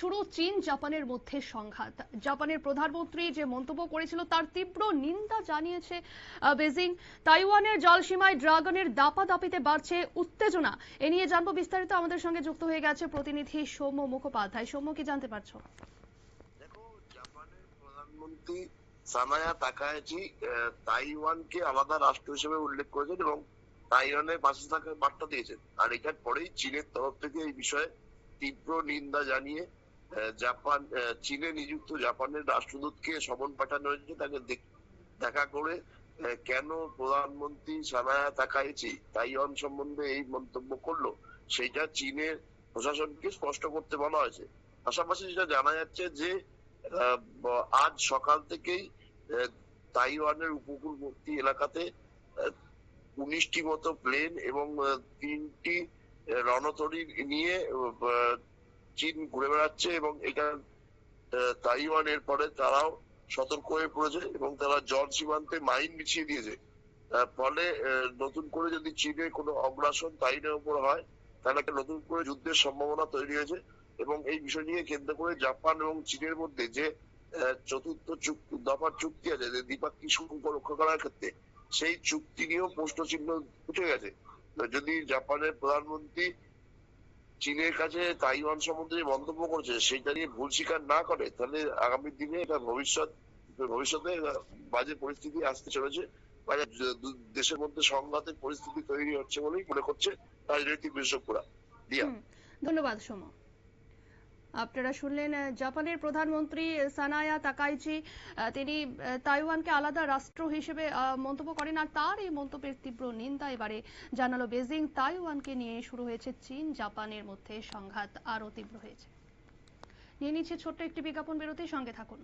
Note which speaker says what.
Speaker 1: শুরু চীন জাপানের মধ্যে সংঘাত। জাপানের প্রধানমন্ত্রী যে মন্তব্য করেছিল তার তীব্র নিন্দা জানিয়েছে বেজিং। তাইওয়ানের জলসীমায় ড্রাগনের দাপাদাপিতে বাড়ছে উত্তেজনা। এ নিয়ে জানব বিস্তারিত। আমাদের সঙ্গে যুক্ত হয়ে গেছে প্রতিনিধি সৌম্য মুখোপাধ্যায়। সৌম্য, কি জানতে পারছ?
Speaker 2: দেখো প্রধানমন্ত্রী সানায়া তাকায়াচি তাইওয়ানকে আলাদা রাষ্ট্র হিসেবে উল্লেখ করেছেন এবং তাইওয়ানের পাশে থাকার বার্তা দিয়েছেন। আর এটার পরেই চীনের তরফ থেকে এই বিষয়ে তীব্র নিন্দা জানিয়ে জাপান চীনে নিযুক্ত জাপানের রাষ্ট্রদূতকে সমন পাঠানো হয়েছে, তাকে দেখা করে কেন প্রধানমন্ত্রী সানায়া তাকাইচি তাইওয়ান সম্বন্ধে এই মন্তব্য করল? সেইটা চীনের প্রশাসনকে স্পষ্ট করতে বলা হয়েছে। পাশাপাশি যেটা জানা যাচ্ছে যে আজ সকাল থেকেই তাইওয়ানের উপকূলবর্তী এলাকাতে উনিশটি মতো প্লেন এবং তিনটি রণতরী নিয়ে চীন ঘুরে বেড়াচ্ছে এবং এটা আহ, তাইওয়ানের পরে তারাও সতর্ক হয়ে পড়েছে এবং তারা জল সীমান্তে মাইন বিছিয়ে দিয়েছে। ফলে নতুন করে যদি চীনের কোনো অগ্রাসন তাইওয়ানের উপর হয় তাহলে একটা নতুন করে যুদ্ধের সম্ভাবনা তৈরি হয়েছে এবং এই বিষয় নিয়ে কেন্দ্র করে জাপান এবং চীনের মধ্যে যে চতুর্থ চুক্তি দফার চুক্তি আছে যে দ্বিপাক্ষিক শুল্ক রক্ষা করার ক্ষেত্রে সেই চুক্তি নিয়েও প্রশ্ন চিহ্ন উঠে গেছে। যদি জাপানের প্রধানমন্ত্রী চীনের কাছে তাইওয়ান সম্বন্ধে মন্তব্য করেছে সেটা নিয়ে ভুল স্বীকার না করে, তাহলে আগামী দিনে এটা ভবিষ্যৎ, ভবিষ্যতে বাজে পরিস্থিতি আসতে চলেছে। বাজে দেশের মধ্যে সংঘাতের পরিস্থিতি তৈরি হচ্ছে বলেই মনে করছে রাজনৈতিক বিশেষজ্ঞরা দিয়া।
Speaker 1: ধন্যবাদ সৌম্য আপনারা শুনলেন জাপানের প্রধানমন্ত্রী সানায়া তাকাইচি তিনি তাইওয়ানকে আলাদা রাষ্ট্র হিসেবে মন্তব্য করেন আর তার এই মন্তব্যের তীব্র নিন্দা এবারে জানালো বেজিং তাইওয়ানকে নিয়ে শুরু হয়েছে চীন, জাপানের মধ্যে সংঘাত আরও তীব্র হয়েছে। নিয়ে নিচ্ছে ছোট্ট একটি বিজ্ঞাপন বিরতির সঙ্গে থাকুন।